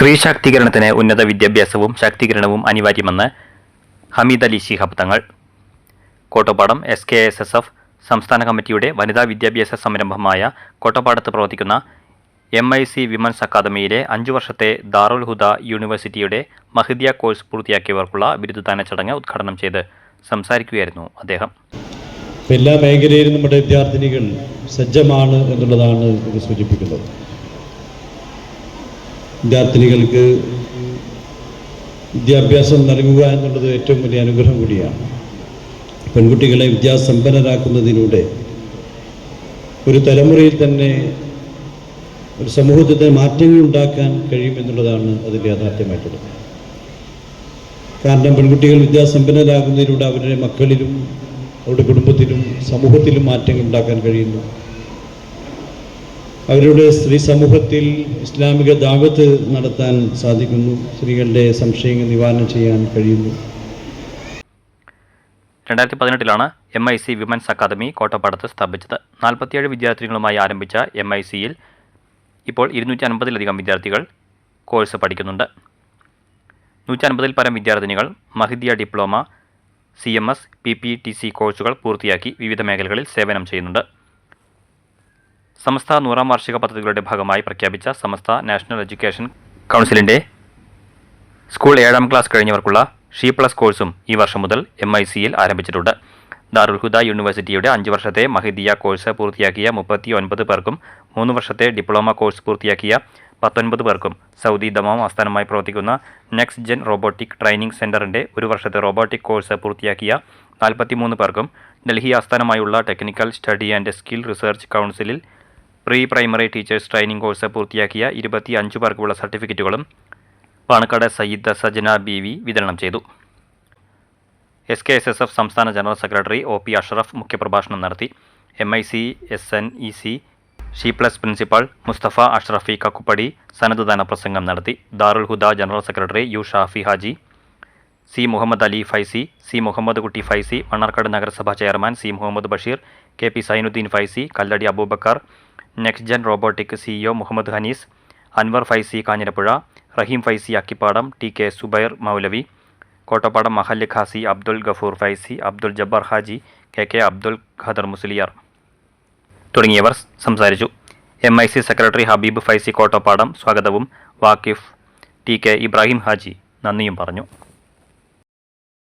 സ്ത്രീ ശാക്തീകരണത്തിന് ഉന്നത വിദ്യാഭ്യാസവും ശാക്തീകരണവും അനിവാര്യമെന്ന് Hameed Ali Shihab Thangal. Kottappadam S K S S F സംസ്ഥാന കമ്മിറ്റിയുടെ വനിതാ വിദ്യാഭ്യാസ സംരംഭമായ കോട്ടപ്പാടത്ത് പ്രവർത്തിക്കുന്ന എം ഐ സി വിമൻസ് അക്കാദമിയിലെ അഞ്ചു വർഷത്തെ ദാറുൽ ഹുദ യൂണിവേഴ്സിറ്റിയുടെ മഹിദിയ കോഴ്സ് പൂർത്തിയാക്കിയവർക്കുള്ള ബിരുദദാന ചടങ്ങ് ഉദ്ഘാടനം ചെയ്ത് സംസാരിക്കുകയായിരുന്നു അദ്ദേഹം. എല്ലാ മേഖലയിലും നമ്മുടെ വിദ്യാർത്ഥിനികൾ സജ്ജമാണ് എന്നുള്ളതാണ് ഇത് സൂചിപ്പിക്കുന്നത്. വിദ്യാർത്ഥിനികൾക്ക് വിദ്യാഭ്യാസം നൽകുക എന്നുള്ളത് ഏറ്റവും വലിയ അനുഗ്രഹം കൂടിയാണ്. പെൺകുട്ടികളെ വിദ്യാസമ്പന്നരാക്കുന്നതിലൂടെ ഒരു തലമുറയിൽ തന്നെ ഒരു സമൂഹത്തിന്റെ മാറ്റങ്ങൾ ഉണ്ടാക്കാൻ കഴിയുമെന്നുള്ളതാണ് അതിന്റെ യാഥാർത്ഥ്യമായിട്ടുള്ളത്. കാരണം പെൺകുട്ടികൾ വിദ്യാസമ്പന്നരാകുന്നതിലൂടെ അവരുടെ മക്കളിലും അവരുടെ കുടുംബത്തിലും സമൂഹത്തിലും മാറ്റങ്ങൾ ഉണ്ടാക്കാൻ കഴിയുന്നു. അവരുടെ സ്ത്രീ സമൂഹത്തിൽ ഇസ്ലാമിക ദാവത്ത് നടത്താൻ സാധിക്കുന്നു. സ്ത്രീകളുടെ സംശയങ്ങൾ നിവാരണം ചെയ്യാൻ കഴിയുന്നു. രണ്ടായിരത്തി പതിനെട്ടിലാണ് M I C women's academy കോട്ടപ്പാടത്ത് സ്ഥാപിച്ചത്. നാൽപ്പത്തിയേഴ് വിദ്യാർത്ഥികളുമായി ആരംഭിച്ച എം ഐ സിയിൽ ഇപ്പോൾ ഇരുന്നൂറ്റി അൻപതിലധികം വിദ്യാർത്ഥികൾ കോഴ്സ് പഠിക്കുന്നുണ്ട്. നൂറ്റി അൻപതിൽ പരം വിദ്യാർത്ഥിനികൾ Mahdiya diploma C M S P P T C കോഴ്സുകൾ പൂർത്തിയാക്കി വിവിധ മേഖലകളിൽ സേവനം ചെയ്യുന്നുണ്ട്. സമസ്ത നൂറാം വാർഷിക പദ്ധതികളുടെ ഭാഗമായി പ്രഖ്യാപിച്ച സമസ്ത നാഷണൽ എഡ്യൂക്കേഷൻ കൗൺസിലിന്റെ സ്കൂൾ ഏഴാം ക്ലാസ് കഴിഞ്ഞവർക്കുള്ള ഷീ പ്ലസ് കോഴ്സും ഈ വർഷം മുതൽ എം ഐ സിയിൽ ആരംഭിച്ചിട്ടുണ്ട്. ദാറുൽ ഹുദ യൂണിവേഴ്സിറ്റിയുടെ അഞ്ച് വർഷത്തെ മഹിദിയ കോഴ്സ് പൂർത്തിയാക്കിയ മുപ്പത്തി ഒൻപത് പേർക്കും മൂന്ന് വർഷത്തെ ഡിപ്ലോമ കോഴ്സ് പൂർത്തിയാക്കിയ പത്തൊൻപത് പേർക്കും സൗദി ദമാം ആസ്ഥാനമായി പ്രവർത്തിക്കുന്ന നെക്സ്റ്റ് ജെൻ റോബോട്ടിക് ട്രെയിനിംഗ് സെന്ററിന്റെ ഒരു വർഷത്തെ റോബോട്ടിക് കോഴ്സ് പൂർത്തിയാക്കിയ നാൽപ്പത്തിമൂന്ന് പേർക്കും ഡൽഹി ആസ്ഥാനമായുള്ള technical study and skill research കൗൺസിലിൽ pre primary teachers training course പൂർത്തിയാക്കിയ ഇരുപത്തി അഞ്ച് പേർക്കുള്ള സർട്ടിഫിക്കറ്റുകളും പാണക്കാട് സയ്യിദ് സജന ബി വി വിതരണം ചെയ്തു. S K S S F സംസ്ഥാന general secretary O P Ashraf മുഖ്യപ്രഭാഷണം നടത്തി. M I C S N E C she plus principal Musthafa Ashrafi Kakkuppadi സന്നദ്ധദാന പ്രസംഗം നടത്തി. Darul Huda general secretary U Shafi Haji. C Muhammad Ali Faizy C Muhammad Kutty Faizy Mannarkkad നഗരസഭാ chairman C Muhammad Basheer K P Sainudheen Faizy Kalladi Abubakar next gen robotic CEO Muhammad Hanees Anwar Faizy Kanjirappuzha Raheem Faizy Akkippadam T K Subair Moulavi Kottappadam മഹല്ല് ഖാസി Abdul Gafoor Faizy Abdul Jabbar Haji K K Abdul Khader Musliyar. തുടങ്ങിയവർ സംസാരിച്ചു. M I C secretary Habeeb Faizy Kottappadam സ്വാഗതവും വാക്കിഫ് T K Ibrahim Haji നന്ദിയും പറഞ്ഞു.